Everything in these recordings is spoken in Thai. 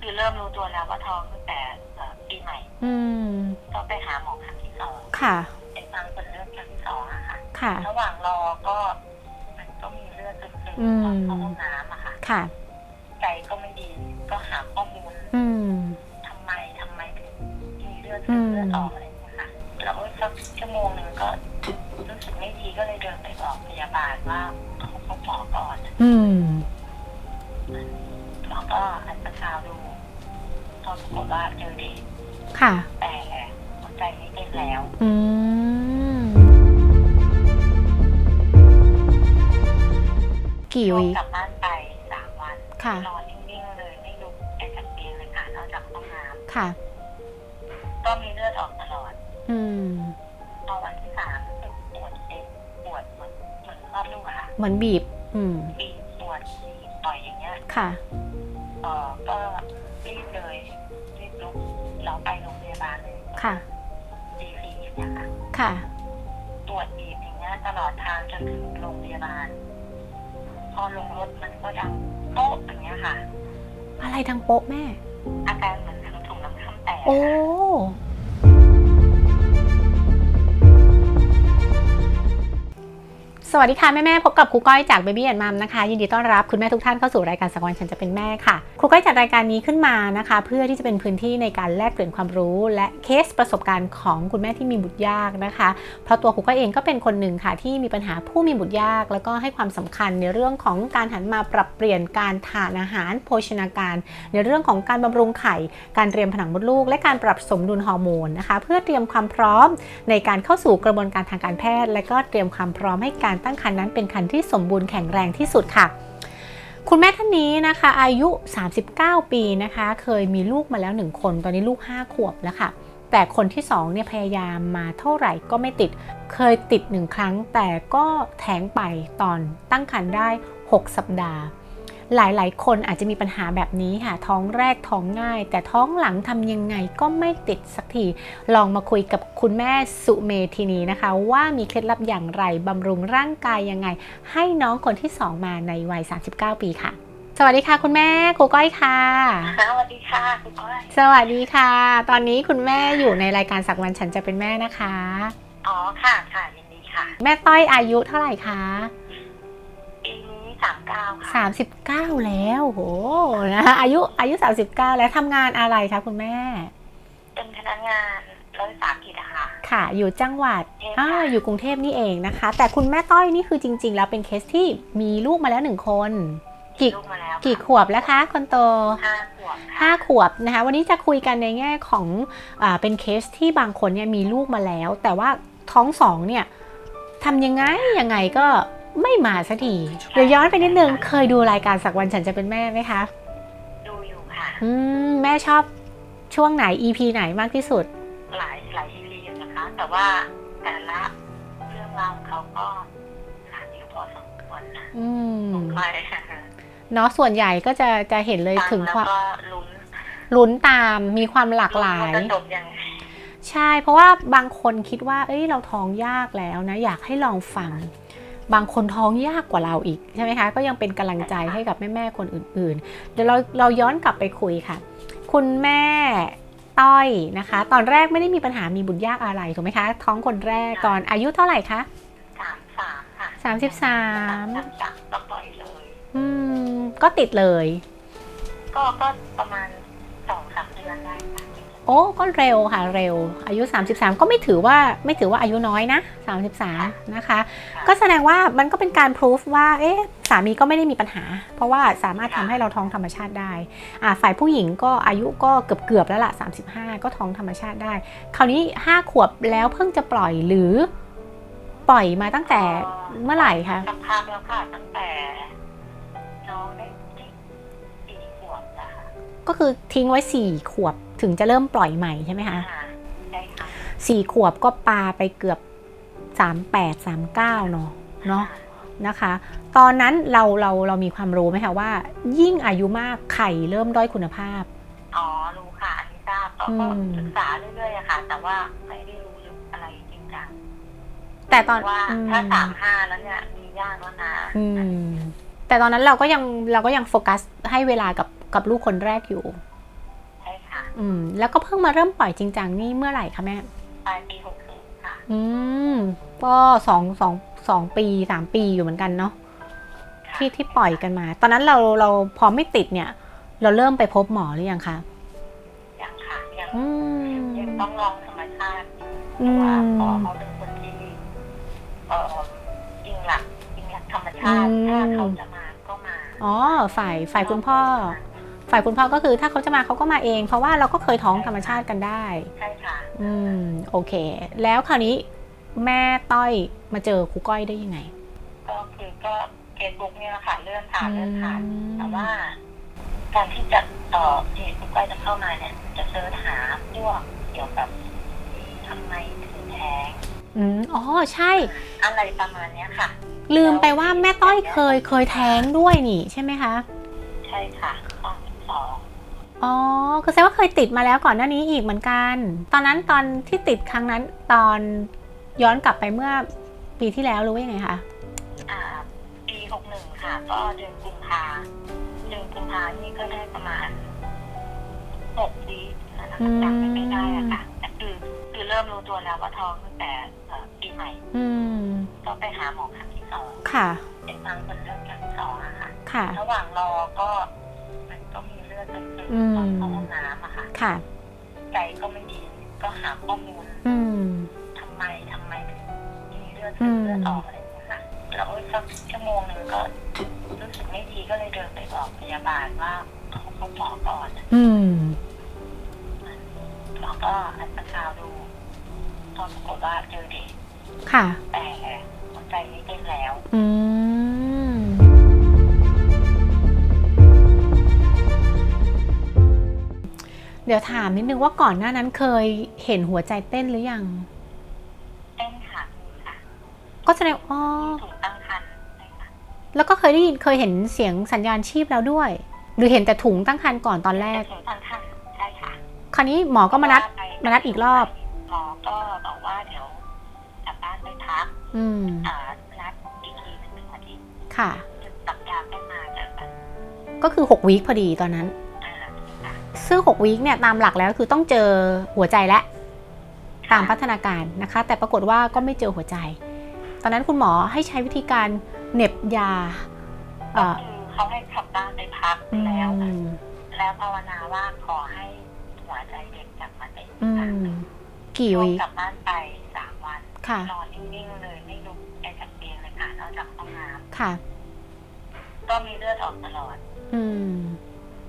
คือเริ่มรู้ตัวแล้วว่าท้องตั้งแต่เอ่อปีใหม่ อืม ก็ไปหาหมอครั้งที่สองค่ะเป็นทางผลเลือดครั้งที่สองอะค่ะ ค่ะ ระหว่างรอก็มันก็มีเลือดซึมอืมๆตอนเข้าห้องน้ำอะค่ะ ค่ะ ใจก็ไม่ดี ก็หาข้อมูล อืมทำไมทำไมถึงมีเลือดอืซึมมเลือดออกอะไรอย่างเงี้ยค่ะแล้วสักชั่วโมงหนึ่งก็รู้สึกไม่ดีก็เลยเดินไปบอกพยาบาลว่าขอพบหมอก่อน อืมหมอก็อันตราซาวด์ ดูพอปรากฏว่าเจอเด็กค่ะ แต่หัวใจไม่เต้นแล้ว อืม กี่ก็วีกลับบ้านไปสามวันค่ะ นอนนิ่งๆเลยไม่ลุกแอกจากเตียงเลยค่ะนอกจากห้องน้ค่ะำก็มีเลือดออกตลอดอืม พอวันที่สามรู้สึกปวดเองปวดเหมือนเหมือนคลอดลูกอะค่ะเหมือนบีบ อืม ปีบปวดบีบต่อยอย่างเงี้ย ค่ะ ค่ะดีซีอย่างเงี้ยค่ะ ค่ะ ตรวจบีบอย่างเงี้ยตลอดทางจนถึงโรงพยาบาล พอลงรถมันก็ดังโป๊ะอย่างเงี้ยค่ะ อะไรดังโป๊ะแม่ อาการเหมือนถุงน้ำข้ามแตกโอ้ สวัสดีค่ะ แม่แม่ๆพบกับครูก้อยจาก Baby and Mom นะคะยินดีต้อนรับคุณแม่ทุกท่านเข้าสู่รายการสักวันฉันจะเป็นแม่ค่ะครูก้อยจัดรายการนี้ขึ้นมานะคะ เพื่อที่จะเป็นพื้นที่ในการแลกเปลี่ยนความรู้ และเคสประสบการณ์ของคุณแม่ที่มีบุตรยากนะคะ เพราะตัวครูก้อยเองก็เป็นคนหนึ่งค่ะ ที่มีปัญหาผู้มีบุตรยาก แล้วก็ให้ความสำคัญในเรื่องของการหันมาปรับเปลี่ยนการทานอาหาร โภชนาการ ในเรื่องของการบำรุงไข่ การเตรียมผนังมดลูก และการปรับสมดุลฮอร์โมนนะคะ เพื่อเตรียมความพร้อมในการเข้าสู่กระบวนการทางการแพทย์ และก็เตรียมความพร้อมให้การตั้งครรภ์นั้นเป็นครรภ์ที่สมบูรณ์แข็งแรงที่สุดค่ะ คุณแม่ท่านนี้นะคะ อายุ 39 ปีนะคะ เคยมีลูกมาแล้ว 1 คน ตอนนี้ลูก 5 ขวบแล้วค่ะ แต่คนที่2เนี่ยพยายามมาเท่าไหร่ก็ไม่ติด เคยติด1ครั้งแต่ก็แท้งไปตอนตั้งครรภ์ได้ 6 สัปดาห์ หลายๆ คนอาจจะมีปัญหาแบบนี้ค่ะ ท้องแรกท้องง่าย แต่ท้องหลังทำยังไงก็ไม่ติดสักที ลองมาคุยกับคุณแม่สุเมธินีนะคะ ว่ามีเคล็ดลับอย่างไรบำรุงร่างกายยังไง ให้น้องคนที่ 2 มาในวัย 39 ปีค่ะสวัสดีค่ะคุณแม่ครูก้อยค่ะค่ะสวัสดีค่ะคุณก้อย สวัสดีค่ะ ตอนนี้คุณแม่อยู่ในรายการสักวันฉันจะเป็นแม่นะคะ อ๋อค่ะค่ะยินดีค่ะ แม่ต้อยอายุเท่าไหร่คะปีนี้ สามเก้าค่ะ39แล้วโหนะคะอายุอายุ39แล้วทำงานอะไรคะคุณแม่ เป็นพนักงานรถไฟฟ้ากิจนะคะ ค่ะ อยู่จังหวัดกรุงเทพอ่าค่ะอยู่กรุงเทพนี่เองนะคะ แต่คุณแม่ต้อยนี่คือจริง ๆ แล้วเป็นเคสที่มีลูกมาแล้วหนึ่งคนกี่ลูกมาแล้วกี่ขวบแล้วคะคนโตห้าขวบค่ะห้าขวบนะคะ วันนี้จะคุยกันในแง่ของอาเป็นเคสที่บางคนเนี่ยมีลูกมาแล้ว แต่ว่าท้องสองเนี่ยทำยังไงยังไงก็ ไม่มาสักทีเดี๋ยวย้อนไปนิดนึงเคยดูรายการสักวันฉันจะเป็นแม่ไหมคะดูอยู่ค่ะอืมแม่ชอบช่วงไหน EP ไหนมากที่สุด หลายหลายซีรีส์นะคะ แต่ว่าแต่ละเรื่องราวของเขาก็หลายอยู่พอสมควรนะอืมไปเนาะส่วนใหญ่ก็จะจะเห็นเลยฟังถึงแล้วความก็ลุ้นลุ้นตามมีความหลากหลายลุ้นว่จะจบยังไงใช่ เพราะว่าบางคนคิดว่า เอ้ยเราท้องยากแล้วนะ อยากให้ลองฟัง บางคนท้องยากกว่าเราอีกใช่ไหมคะ ก็ยังเป็นกำลังใจให้กับแม่ๆคนอื่นๆ เดี๋ยวเราเราย้อนกลับไปคุยค่ะ คุณแม่ต้อยนะคะ ตอนแรกไม่ได้มีปัญหามีบุตรยากอะไรถูกไหมคะ ท้องคนแรกตอนอายุเท่าไหร่คะสามสามค่ะสามสิบสามสามสามก็ปล่อยเลย อืมก็ติดเลย ก็ก็ประมาณ อ้ก็เร็วค่ะเร็ว อายุ 33 ก็ไม่ถือว่าไม่ถือว่าอายุน้อยนะ 33 นะคะ ก็แสดงว่ามันก็เป็นการพิสูจว่าเอ๊ะสามีก็ไม่ได้มีปัญหา เพราะว่าสามารถทำให้เราท้องธรรมชาติได้อ่าฝ่ายผู้หญิงก็อายุก็เกือบเกือบแล้วล่ะ35 ก็ท้องธรรมชาติได้ คราวนี้ 5 ขวบแล้วเพิ่งจะปล่อยหรือปล่อยมาตั้งแต่เมื่อไหร่คะสักพักแล้วค่ะตั้งแต่ ก็คือทิ้งไว้4ขวบถึงจะเริ่มปล่อยใหม่ใช่ไหมคะอ่าได้ค่ะสี่ขวบก็ปาไปเกือบ38 39เนาะเนาะนะคะ ตอนนั้นเราเราเรามีความรู้ไหมคะว่า ยิ่งอายุมากไข่เริ่มด้อยคุณภาพ อ๋อรู้ค่ะอันนี้ทราบก็อืก็มศึกษาเรื่อยๆอะค่ะ แต่ว่าไม่ได้รู้ลึกอะไรจริงจังแต่ตอนว่าอืมถ้าสามห้าแล้วเนี่ยมียากแล้วนะอืมแต่ตอนนั้นเราก็ยังเราก็ยังโฟกัสให้เวลากับ กับลูกคนแรกอยู่อืม แล้วก็เพิ่งมาเริ่มปล่อยจริงจังนี่เมื่อไหร่คะแม่ปลายปีหกสิบค่ะ อืม ก็สองสองสองปีสามปีอยู่เหมือนกันเนาะค่ะที่ที่ปล่อยกันมา ตอนนั้นเราเราพอไม่ติดเนี่ย เราเริ่มไปพบหมอหรือยังคะยังค่ะยังอืมยังต้องลองธรรมชาติอืเพราะว่ามพ่อเขาเป็นคนที่เอ่อยิงหลักยิงหลักธรรมชาติอืมถ้าเขาจะมาก็มา อ๋อฝ่ายฝ่ายคุณพ่อ ฝ่ายคุณพ่อก็คือถ้าเขาจะมาเขาก็มาเอง เพราะว่าเราก็เคยท้องธรรมชาติกันได้ ใช่ค่ะ อืมโอเค แล้วคราวนี้แม่ต้อยมาเจอครูก้อยได้ยังไง ก็คือก็เฟซบุ๊กเนี่ยแหละค่ะเลื่อนผ่านเลื่อนผ่านอืมแต่ว่าการที่จะเอ่อที่คุณก้อยจะเข้ามาเนี่ย จะเสิร์ชหาพวกเกี่ยวกับทำไมถึงแท้งอืมอ๋อใช่ อะไรประมาณเนี้ยค่ะ ลืมไปว่าแม่ต้อยเคยเคยแท้งด้วยนี่ใช่ไหมคะ ใช่ค่ะตอนสอง อ๋อ คือแสดงว่าเคยติดมาแล้วก่อนหน้านี้อีกเหมือนกัน ตอนนั้นตอนที่ติดครั้งนั้นตอนย้อนกลับไปเมื่อปีที่แล้วหรู้ว่ายังไงคะอ่าปีหกหนึ่งค่ะ ก็เดือนกุมภาเดือนกุมภานี่ก็ได้ประมาณหกวีคนะคะอืมจำไม่ได้อะค่ะแต่คือคือเริ่มรู้ตัวแล้วว่าท้องตั้งแต่เอ่อปีใหม่ อืมก็ไปหาหมอครั้งที่สองค่ะ เป็นทางคนเลือดครั้งที่สองอะค่ะ ค่ะ ระหว่างรอก็มันก็มีเลื อดเกิดขึ้นอืมตอนเข้าห้องน้ำอะค่ะ ค่ะ ใจก็ไม่ดี ก็หาข้อมูล อืมทำไมทำไมถึงมีเลือดอืมเลือดออกอะไรอย่างเงี้ยค่ะแล้วสักชั่วโมงหนึ่งก็รู้สึกไม่ดีก็เลยเดินไปบอกพยาบาลว่าเขาเขาหมอก่อนอืมหมอก็อัลตราซาวด์ดูตอนปรากฏว่าเจอเด็กค่ะ แต่หัวใจไม่เต้นแล้ว อืม ดี๋ยวถามนิดนึงว่าก่อนหน้านั้นเคยเห็นหัวใจเต้นหรือยัง เต้นค่ะค่ะก็แสดงอ๋อถูกตั้งครรภ์ใช่ค่ะแล้วก็เคยได้ยินเคยเห็นเสียงสัญญาณชีพแล้วด้วย หรือเห็นแต่ถุงตั้งครรภ์ก่อนตอนแรกถูกตั้งครรภ์ใช่ค่ะ คราวนี้หมอก็มานัดไปมานัดอีกรอบ หมอก็บอกว่าเดี๋ยวกลับบ้านไปพัก อืมอ่านัดอีกทีหนึ่งอาทิตย์ค่ะจุดตักยาก็มาเจอกันก็คือ6วีคพอดีตอนนั้นอ่าค่ะ ซึ่ง6วีคเนี่ยตามหลักแล้วคือต้องเจอหัวใจและตามพัฒนาการนะคะ แต่ปรากฏว่าก็ไม่เจอหัวใจ ตอนนั้นคุณหมอให้ใช้วิธีการเหน็บยาก็เอ่อคือเขาให้กลับบ้านไปพักอืแล้วมแล้วภาวนาว่าขอให้หัวใจเด็กกลับมาเป็นอือีกครั้งมหนึ่งกี่ช่วงวีคกลับบ้านไปสามวันค่ะนอนนิ่งๆเลยไม่ลุกไปจากเตียงเลยค่ะนอกจากห้องน้ค่ะำก็มีเลือดออกตลอด อืม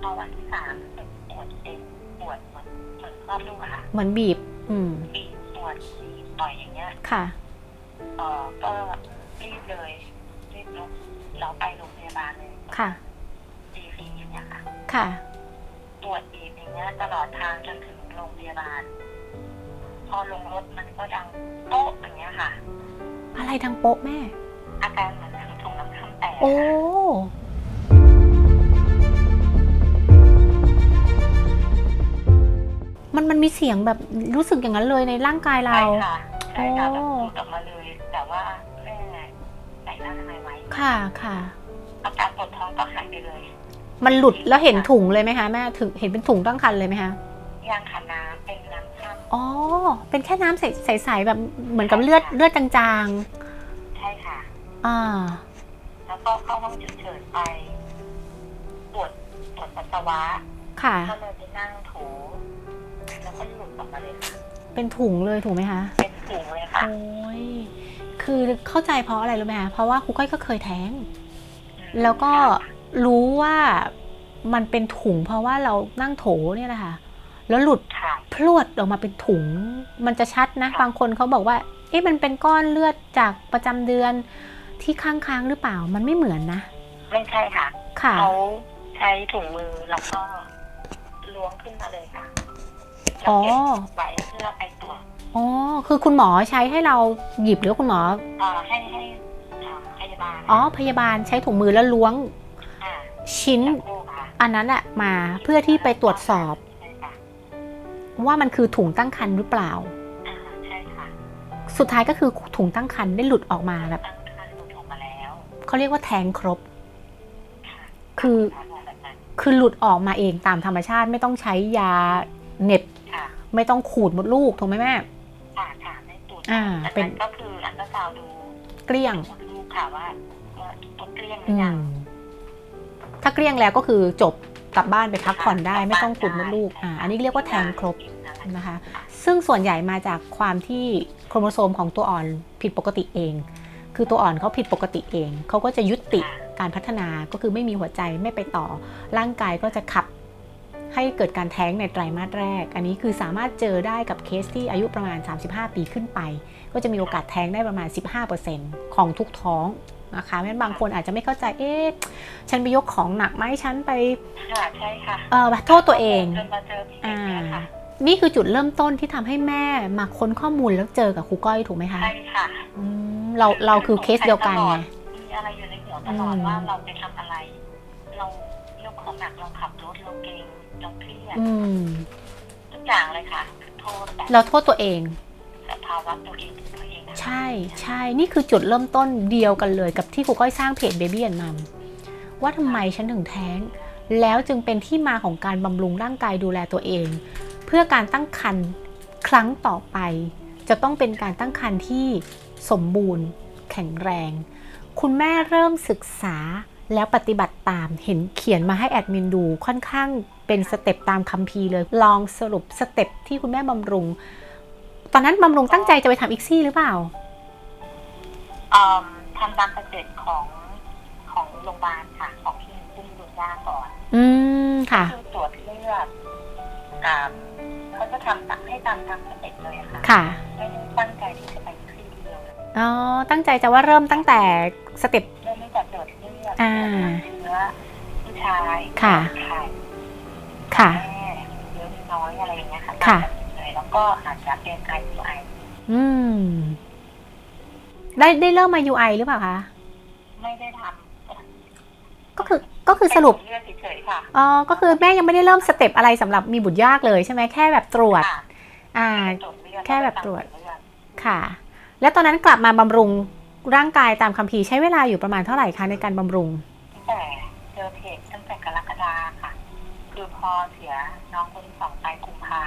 พอวันที่สาม เหมือนคลอดลูกอะค่ะเหมือนบีบ อืมปีบปวดฉี่ต่อยอย่างเงี้ยค่ะ เออก็รีบเลยรีบลุกเราไปโรงพยาบาลเลยค่ะ ดีฟีอย่างเงี้ยค่ะ ค่ะ ตรวจอีกอย่างเงี้ยตลอดทางจนถึงโรงพยาบาล พอลงรถมันก็ดังโป๊ะอย่างเงี้ยค่ะ อะไรทางโป๊ะแม่ อาการเหมือนถุงน้ำข้ามแตกโอ้ ค่ะ มันมันมีเสียงแบบรู้สึกอย่างนั้นเลยในร่างกายเรา ใช่ค่ะใช่ค่ะแบบโอ้พูดออกมาเลย แต่ว่าแม่ใส่หน้าทำไมยไว้ค่ะค่ะ อาการปวดท้องก็หายไปเลย มันหลุดแล้วเห็นถุงเลยไหมคะแม่ถึงเห็นเป็นถุงตั้งคันเลยไหมคะยางขาน้ำเป็นน้ำข้ามอ๋อ เป็นแค่น้ำใสๆแบบเหมือนกับเลือดเลือดจางใช่ค่ะ ๆ อ่า แล้วก็เข้าห้องฉุกเฉินไปปวดปวดปัสสาวะค่ะ ก็เลยไปนั่งถู แล้วก็หลุดออกมาเลยค่ะเป็นถุงเลยถูกไหมคะ เป็นถุงเลยค่ะ โอ้ย คือเข้าใจเพราะอะไรรู้ไหมคะ เพราะว่าครูก้อยก็เคยแท้ง แล้วก็รู้ว่ามันเป็นถุงเพราะว่าเรานั่งโถเนี่ยแหละค่ะ แล้วหลุดค่ะพรวดออกมาเป็นถุง มันจะชัดนะค่ะบางคนเขาบอกว่า เอ๊ะมันเป็นก้อนเลือดจากประจำเดือนที่ข้างๆหรือเปล่า มันไม่เหมือนนะ ไม่ใช่ค่ะค่ะเขาใช้ถุงมือแล้วก็ล้วงขึ้นมาเลยค่ะ อ๋อแล้วเก็บไว้เพื่อไปตรวจอ๋อ คือคุณหมอใช้ให้เราหยิบหรือคุณหมอ เอ่อให้ให้อ่าพยาบาลอ๋อ พยาบาลใช้ถุงมือแล้วล้วงอ่าชิ้นจากลูกค่ะอันนั้นแหละมาเพื่อที่ไปตรวจสอบ ใช่ค่ะว่ามันคือถุงตั้งครรภ์หรือเปล่า อ่าใช่ค่ะสุดท้ายก็คือถุงตั้งครรภ์ได้หลุดออกมาแบบตั้งคันหลุดออกมาแล้วเขาเรียกว่าแทงครบ ค่ะคือ แบบนั้นคือหลุดออกมาเองตามธรรมชาติไม่ต้องใช้ยาเหน็บค่ะ ไม่ต้องขูดมดลูกถูกไหมแม่ค่ะค่ะไม่ตรวจอ่า แต่เป็นนั้นก็คืออันตราซาวด์ดูเกลี้ยงมดลูกค่ะว่าว่าต้นเกลี้ยงหรือือยังมถ้าเกลี้ยงแล้วก็คือจบกลับบ้านไปพักผ่อนได้ค่ะไม่ต้องขูดมดลูกอ่าอันนี้เรียกว่าแทงครบนะคะ ซึ่งส่วนใหญ่มาจากความที่โครโมโซมของตัวอ่อนผิดปกติเอง คือตัวอ่อนเขาผิดปกติเอง เขาก็จะยุติการพัฒนาก็คือไม่มีหัวใจไม่ไปต่อ ร่างกายก็จะขับ ให้เกิดการแท้งในไตรมาสแรก อันนี้คือสามารถเจอได้กับเคสที่อายุประมาณ 35 ปีขึ้นไป ก็จะมีโอกาสแท้งได้ประมาณ 15%ของทุกท้องนะคะเพราะฉะนั้นบางคนอาจจะไม่เข้าใจ เอ๊ะ ฉันไปยกของหนักไหมฉันไปค่ะใช่ค่ะ เออโทษตัวเองจนมาเจอพี่เอกเนี่ยค่ะนี่คือจุดเริ่มต้นที่ทำให้แม่มาค้นข้อมูลแล้วเจอกับครูก้อยถูกไหมคะ ใช่ค่ะอืมเราเราคือเคสเดียวกันไงมีอะไรอยู่ในหัวตลอดอืมว่าเราไปทำอะไร เรายกของหนักเราขับรถเราเก่ง เราเครียดอืมทุกอย่างเลยค่ะโทษแต่เราโทษตัวเอง สภาวะตัวเองตัวเองนะคะใช่ใช่นี่คือจุดเริ่มต้นเดียวกันเลยกับที่ครูก้อยสร้างเพจ Baby and Mom ว่าทำไมฉันถึงแท้ง แล้วจึงเป็นที่มาของการบำรุงร่างกายดูแลตัวเอง เพื่อการตั้งครรภ์ครั้งต่อไป จะต้องเป็นการตั้งครรภ์ที่สมบูรณ์ แข็งแรง คุณแม่เริ่มศึกษา แล้วปฏิบัติตามเห็นเขียนมาให้แอดมินดูค่อนข้างเป็นสเต็ปตามคัมภีร์เลย ลองสรุปสเต็ปที่คุณแม่บำรุง ตอนนั้นบำรุงตั้งใจจะไปทำอีกซี่หรือเปล่าเอิ่มทำตามสเต็ปของของโรงพยาบาลค่ะของที่พุ่งดุนยาก่อน อืมค่ะคือตรวจเลือดอ่าเขาจะทำตามให้ตามตามสเต็ปเลยค่ะ ค่ะไม่ได้ตั้งใจที่จะไปที่เดียวเลยอ๋อตั้งใจจะว่าเริ่มตั้งแต่สเต็ป อดอ่าเชื้อผู้ชายค่ะ ไข่ค่ะ แม่เยอะน้อยอะไรอย่างเงี้ยค่ะค่ะตามสเต็ปเลยแล้วก็อาจจะเป็นไอซีไออืม ได้ได้เริ่มมา UI หรือเปล่าคะ ไม่ได้ทำก็คือก็คือสรุป เลือดเฉยๆค่ะอ๋อ ก็คือแม่ยังไม่ได้เริ่มสเต็ปอะไรสำหรับมีบุตรยากเลยใช่ไหมแค่แบบตรวจ ค่ะอ่า ตรวจเลือดแค่แบบตรวจ เลือดค่ะ แล้วตอนนั้นกลับมาบำรุง ร่างกายตามคัมภีร์ใช้เวลาอยู่ประมาณเท่าไหร่คะในการบำรุง ตั้งแต่เจอเพจตั้งแต่กรกฎาค่ะ คือพอเสียน้องคนที่สองไปกุมภา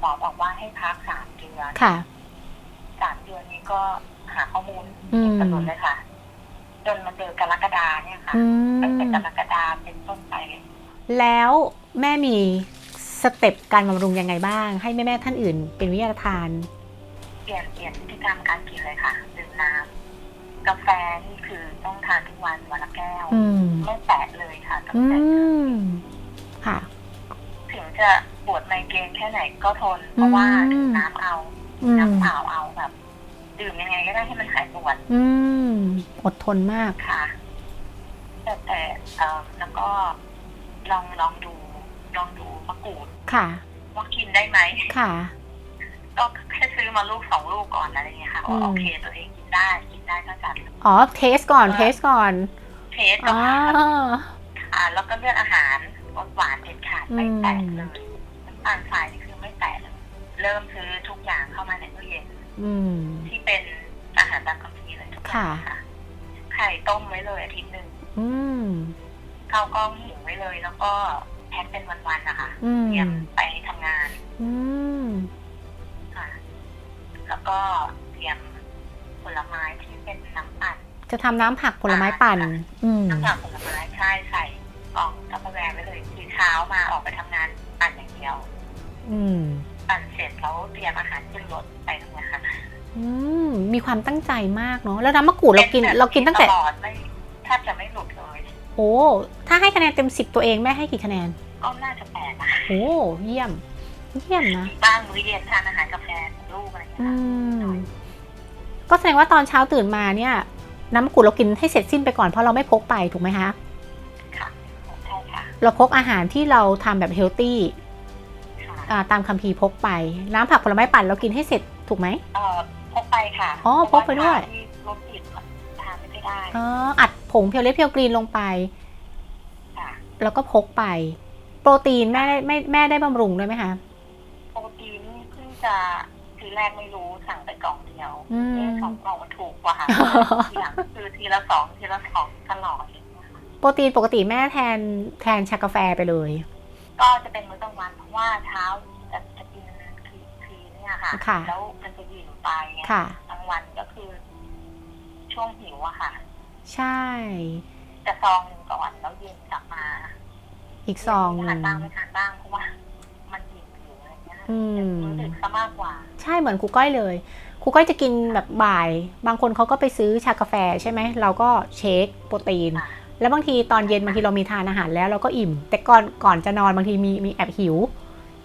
หมอบอกว่าให้พักสามเดือนค่ะ สามเดือนนี้ก็หาข้อมูลอืมกำหนดเลยค่ะ จนมาเจอกรกฎาเนี่ยค่ะ อืตั้งแต่มกรกฎาเป็นต้นไปเลยแล้วแม่มีสเต็ปการบำรุงยังไงบ้าง ให้แม่แม่ๆท่านอื่น เป็นวิทยาทาน เปลี่ยนเปลี่ยนพฤติกรรมการกินเลยค่ะดื่มน้ำกาแฟนี่คือต้องทานทุกวันวันละแก้วอืม ไม่แตะเลยค่ะตั้งอืแต่ม ค่ะ ถึงจะปวดไมเกรนแค่ไหนก็ทน เพราะว่าอืมดื่มน้ำเอาอืม น้ำเปล่าเอาแบบ ดื่มยังไงก็ได้ให้มันหายปวด อืม อดทนมาก ค่ะ แต่แต่เอ่อแล้วก็ลองลองดู ลองดูมะกรูดค่ะ ว่ากินได้ไหม ค่ะ ก็แค่ซื้อมาลูกสองลูกก่อนอะไรเงี้ยค่ะอืว่ามโอเคตัวเองกินได้กินได้ก็จัดอ๋อเทสก่อนเทสก่อนเทสก่อ๋ออนค่ะแล้วก็เลือกอาหารรสหวานเด็ดขาดไม่แตะเลยน้ำตาลทรายนี่คือไม่แตะเลยเริ่มซื้อทุกอย่างเข้ามาในตู้เย็นอืมที่เป็นอาหารตามคำพีร์เลยทุกอย่างค่ะค่ะไข่ต้มไว้เลยอาทิตย์หนึ่งอืมข้าวกล้องหุงไว้เลย แล้วก็แพ็คเป็นวันๆนะคะอืมเตรียมไปทำงาน อืมค่ะ แล้วก็เตรียมผลไม้ที่เป็นน้ำปั่นจะทำน้ำผักผลไม้ปั่น อืมน้ำผักผลไม้ใช่ใส่กล่องทัพเปอร์แวร์ไว้เลยคือเช้ามาออกไปทำงานปั่นอย่างเดียว อืม ปั่นเสร็จแล้วเตรียมอาหารขึ้นรถไปทำงานอืมมีความตั้งใจมากเนาะแล้วน้ำมะกรูดเรากิน เรากินตั้งแต่ลอดไม่แทบจะไม่หลุดเลยโอ้ถ้าให้คะแนนเต็มสิบตัวเองแม่ให้กี่คะแนนก็น่าจะแปลกนะโอ้เยี่ยม เยี่ยมนะบ้างมื้อเย็นทานอาหารกาแฟกับ ลูกอะไรอย่างเงี้ยอืค่ะมก็แสดงว่าตอนเช้าตื่นมาเนี่ย น้ำมะกรูดเรากินให้เสร็จสิ้นไปก่อนเพราะเราไม่พกไปถูกไหมคะ ค่ะใช่ค่ะเราพกอาหารที่เราทำแบบเฮลตี้ค่ะอ่าตามคัมภีร์พกไป น้ำผักผลไม้ปั่นเรากินให้เสร็จถูกไหม เอ่อพกไปค่ะอ๋อพกไปด้วย เพราะาทานที่รถติดทานไม่ได้อ๋ออัดผงเพียวเล็กเพียวกรีนลงไป ค่ะ แล้วก็พกไป โปรตีนแม่ได้ไม่แม่ได้บำรุงด้วยไหมคะ โปรตีนนี่เพิ่งจะที แรกไม่รู้สั่งไปกล่องเดียวอืม เอ๊ะสองกล่องมันถูกกว่าทีหลังคือทีละสองทีละสองตลอดเลยนะคะโปรตีนปกติแม่แทนแทนชากาแฟไปเลย ก็จะเป็นมื้อกลางวันเพราะว่าเช้าจะจะกินครีครีเนี่ยค่ะ ค่ะ แล้วมันจะหิวไปไงค่ะ กลางวันก็คือ ช่วงหิวอะค่ะ ใช่ จะซองหนึ่งก่อนแล้วเย็นกลับมาอีกซองหทานึ่นงบ้างไม่ทานบ้างเพราะว่ามันหิวหิว อะไรเงี้ยอืมรู้สึกซะมากกว่า ใช่เหมือนครูก้อยเลยครูก้อยจะกินแบบบ่าย บางคนเขาก็ไปซื้อชากาแฟใช่ไหมเราก็เชคโปรตีนค่ะแล้วบางทีตอนเย็นบางทีเรามีทานอาหารแล้วเราก็อิ่ม แต่ก่อนก่อนจะนอนบางทีมีมีแอบหิว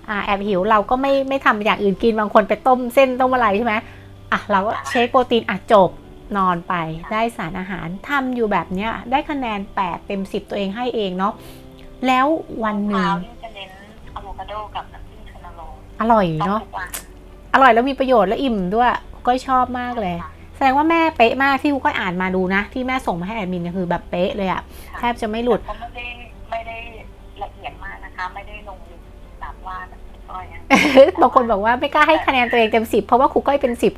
อ่าแอบหิวเราก็ไม่ไม่ทำอย่างอื่นกินบางคนไปต้มเส้นต้มอะไรใช่ไหมอะเราก็เชคโปรตีนอะจบนอนไปได้สารอาหารทำอยู่แบบเนี้ยได้คะแนน 8 เต็ม 10 ตัวเองให้เองเนาะแล้ววันหนึ่งเช้านี่จะเน้นอะโวคาโดกับ อร่อยต้องเนาะ ทุกวันอร่อยแล้วมีประโยชน์แล้วอิ่มด้วยก็ชอบมากเลยค่ะแสดงว่าแม่เป๊ะมากที่กูก็อ่านมาดูนะ ที่แม่ส่งมาให้แอดมินเนี่ยคือแบบเป๊ะเลยอะแทบจะไม่หลุดแต่ก็ไม่ได้ไม่ได้ละเอียดมากนะคะ ไม่ได้ลงลึกแบบว่าแบบก้อยอะบางคนบอกว่าไม่กล้าให้คะแนนตัวเองเต็มสิบเพราะว่าครูก้อยเป็นสิบ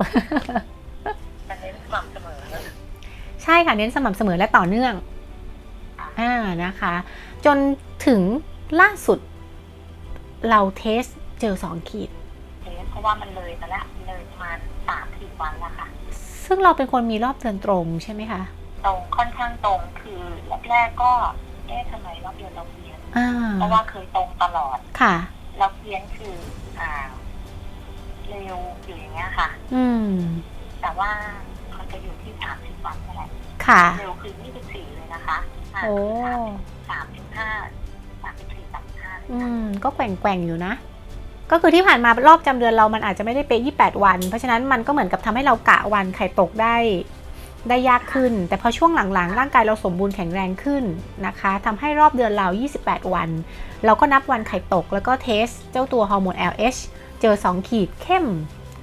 มันเน้นสม่ำเสมอ ใช่ค่ะเน้นสม่ำเสมอและต่อเนื่องค่ะอ่านะคะ จนถึงล่าสุดเราเทส เจอสองขีดเอ๊ะเพราะว่ามันเลยมาแล้วเลยประมาณสามสี่วันแล้วค่ะ ซึ่งเราเป็นคนมีรอบเดือนตรงใช่ไหมคะ ตรงค่อนข้างตรงคือแรกๆก็เอ๊ะทำไมรอบเดือนเราเพี้ยนอ่าเพราะว่าเคยตรงตลอดค่ะเราเพี้ยนคืออ่าเร็วอยู่อย่างเงี้ยค่ะ อืม แต่ว่ามันจะอยู่ที่สามสิบวันนั่นแหละค่ะเร็วคือยี่สิบสี่เลยนะคะอ่าโอ้สามสิบห้าสามสิบสี่สามสิบห้าอืม ก็แกว่งๆอยู่นะ ก็คือที่ผ่านมารอบจำเดือนเรามันอาจจะไม่ได้เป๊ะ28 วัน เพราะฉะนั้นมันก็เหมือนกับทำให้เรากะวันไข่ตกได้ได้ยากขึ้น แต่พอช่วงหลังๆ ร่างกายเราสมบูรณ์แข็งแรงขึ้นนะคะทำให้รอบเดือนเรา 28 วัน เราก็นับวันไข่ตก แล้วก็เทสเจ้าตัวฮอร์โมน LH เจอ 2 ขีดเข้ม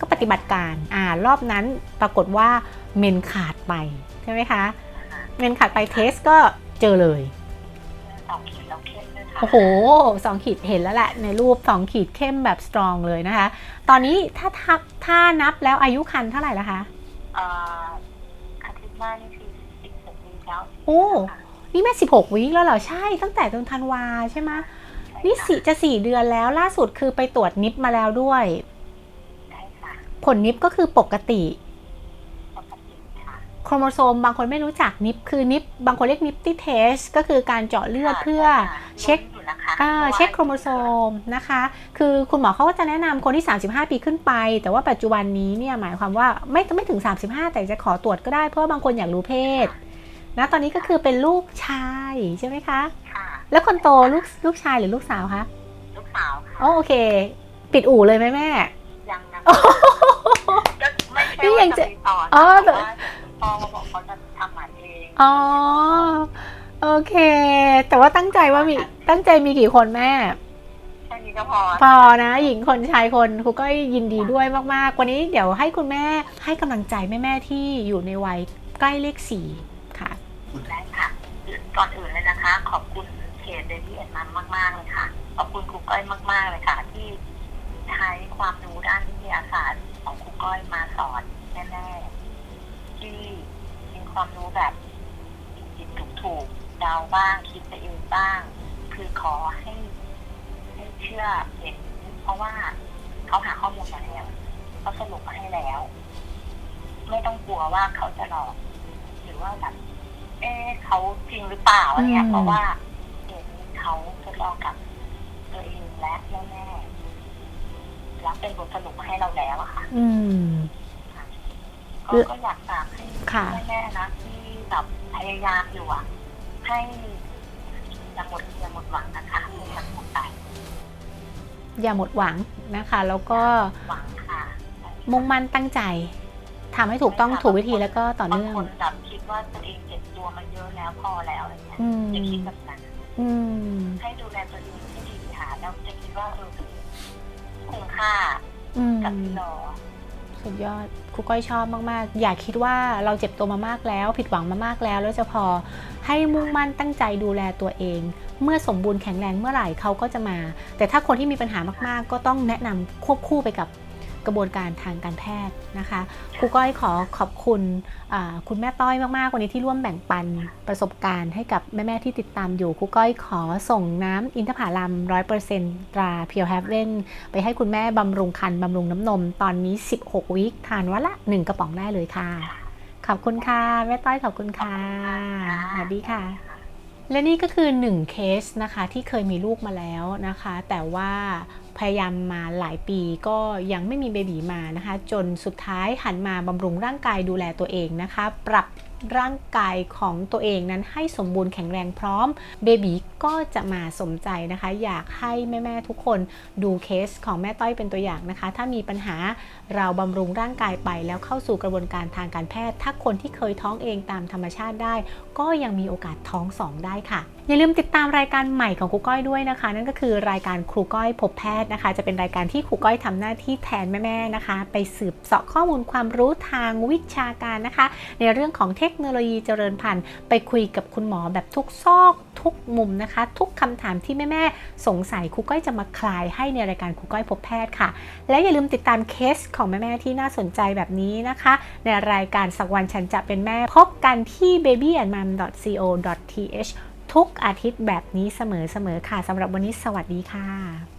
ก็ปฏิบัติการอ่ารอบนั้นปรากฏว่าเมนขาดไป ใช่ไหมคะ เมนขาดไปเทสก็เจอเลยสองขีด โอ้โหสองขีดเห็นแล้วแหละในรูปสองขีดเข้มแบบสตรองเลยนะคะ ตอนนี้ถ้าถ้าถ้านับแล้วอายุคันเท่าไหร่ละคะเอ่ออาทิตย์หน้านี่คือสิบหกวีคแล้วโอ้นี่แม่16วิแล้วเหรอ ใช่ ตั้งแต่เดือนธันวาใช่ไหมนี่สิจะสี่เดือนแล้วล่าสุดคือไปตรวจนิปมาแล้วด้วยใช่ค่ะผลนิปก็คือปกติปกติค่ะ โครโมโซมบางคนไม่รู้จักนิปคือนิปบางคนเรียกนิปตี้เทสก็คือการเจาะเลือดเพื่อเช็คลุ้นอยู่นะคะอ่าพาะว่าเช็คโครโมโซมนะคะ คือคุณหมอเขาก็จะแนะนำคนที่ 35 ปีขึ้นไป แต่ว่าปัจจุบันนี้เนี่ยหมายความว่าไม่ไม่ถึง 35 แต่จะขอตรวจก็ได้เพราะว่าบางคนอยากรู้เพศนะตอนนี้ก็คือเป็นลูกชายใช่ไหมคะค่ะแล้วคนโตลูกลูกชายหรือลูกสาวคะลูกสาวค่ะอ๋อโอเค ปิดอู่เลยไหมแม่ยังนะก็ไม่ใช่นี่ว่ายังจะจะมีต่ออ๋อแต่ว่า พ่อเขาบอกเขาจะทำหมันเองอ๋อ โอเค แต่ว่าตั้งใจว่ามีตั้งใจมีกี่คนแม่ แค่นี้ก็พอพอนะ หญิงคนชายคนครูก็ยินดีด้วยมากๆ วันนี้เดี๋ยวให้คุณแม่ให้กำลังใจแม่ๆที่อยู่ในวัยใกล้เลขสี่ค่ะ ได้ค่ะ ก่อนอื่นเลยนะคะ ขอบคุณเพจเดลี่แอนมันมากๆเลยค่ะ ขอบคุณครูก้อยมากๆเลยค่ะ ที่ใช้ความรู้ด้านวิทยาศาสตร์ของครูก้อยมาสอนแม่ๆที่มี ความรู้แบบผิดๆถูกๆเดาบ้างคิดไปเองบ้าง คือขอให้ให้เชื่อเห็นเพราะว่าเขาหาข้อมูลมาแล้วเขาสรุปมาให้แล้ว ไม่ต้องกลัวว่าเขาจะหลอกหรือว่าแบบเอ๊ะเขาจริงหรือเปล่าอะไรเงี้ยอืมเพราะว่าเห็นเขาทดลองกับตัวเองและแม่ๆแล้วเป็นบทสรุปมาให้เราแล้วอะค่ะ อืม ก็ก็อยากฝากให้ค่ะ แม่ๆนะที่แบบพยายามอยู่อะให้อย่าหมดอย่าหมดหวังนะคะอย่าหมดใจอย่าหมดหวังนะคะ แล้วก็หวังค่ะมุ่งมั่นตั้งใจทำให้ถูกต้องถูกวิธีแล้วก็ต่อเนื่องบางคนแบบคิดว่าตัวเองเจ็บตัวมาเยอะแล้วพอแล้วอะไรเงี้ยอืม อย่าคิดแบบนั้นอืม ให้ดูแลตัวเองให้ดีค่ะแล้วจะคิดว่าเออตัวเองคุ้มค่าอืม กับที่รอ สุดยอดครูก้อยชอบมาก ๆ อย่าคิดว่าเราเจ็บตัวมามากแล้ว ผิดหวังมามากแล้ว แล้วจะพอให้มุ่งมั่นตั้งใจดูแลตัวเอง เมื่อสมบูรณ์แข็งแรงเมื่อไหร่เขาก็จะมา แต่ถ้าคนที่มีปัญหามาก ๆ ก็ต้องแนะนำควบคู่ไปกับ กระบวนการทางการแพทย์นะคะครูก้อยขอขอบคุณคุณแม่ต้อยมากๆ วันนี้ที่ร่วมแบ่งปันประสบการณ์ให้กับแม่ ๆ ที่ติดตามอยู่ครูก้อยขอส่งน้ำอินทผลัม100%ตราเพียวแฮปเว่นไปให้คุณแม่บำรุงคันบำรุงน้ำนม ตอนนี้ 16 วิคทานวันละ 1 กระป๋องได้เลยค่ะ ขอบคุณค่ะแม่ต้อยขอบคุณค่ะสวัสดีค่ะและนี่ก็คือ 1 เคสนะคะที่เคยมีลูกมาแล้วนะคะ แต่ว่า พยายามมาหลายปีก็ยังไม่มีเบบีมานะคะ จนสุดท้ายหันมาบำรุงร่างกายดูแลตัวเองนะคะ ปรับร่างกายของตัวเองนั้นให้สมบูรณ์แข็งแรงพร้อมเบบีก็จะมาสมใจนะคะ อยากให้แม่ ๆ ทุกคนดูเคสของแม่ต้อยเป็นตัวอย่างนะคะ ถ้ามีปัญหาเราบำรุงร่างกายไป แล้วเข้าสู่กระบวนการทางการแพทย์ ถ้าคนที่เคยท้องเองตามธรรมชาติได้ ก็ยังมีโอกาสท้องสองได้ค่ะ อย่าลืมติดตามรายการใหม่ของครูก้อยด้วยนะคะ นั่นก็คือรายการครูก้อยพบแพทย์นะคะ จะเป็นรายการที่ครูก้อยทำหน้าที่แทนแม่ๆนะคะ ไปสืบเสาะข้อมูลความรู้ทางวิชาการนะคะ ในเรื่องของเทคโนโลยีเจริญพันธุ์ ไปคุยกับคุณหมอแบบทุกซอก ทุกมุมนะคะ ทุกคำถามที่แม่ๆสงสัยครูก้อยจะมาคลายให้ในรายการครูก้อยพบแพทย์ค่ะ และอย่าลืมติดตามเคสของแม่ๆที่น่าสนใจแบบนี้นะคะ ในรายการสักวันฉันจะเป็นแม่พบกันที่ babyandmom.co.th ทุกอาทิตย์แบบนี้เสมอๆค่ะสำหรับวันนี้สวัสดีค่ะ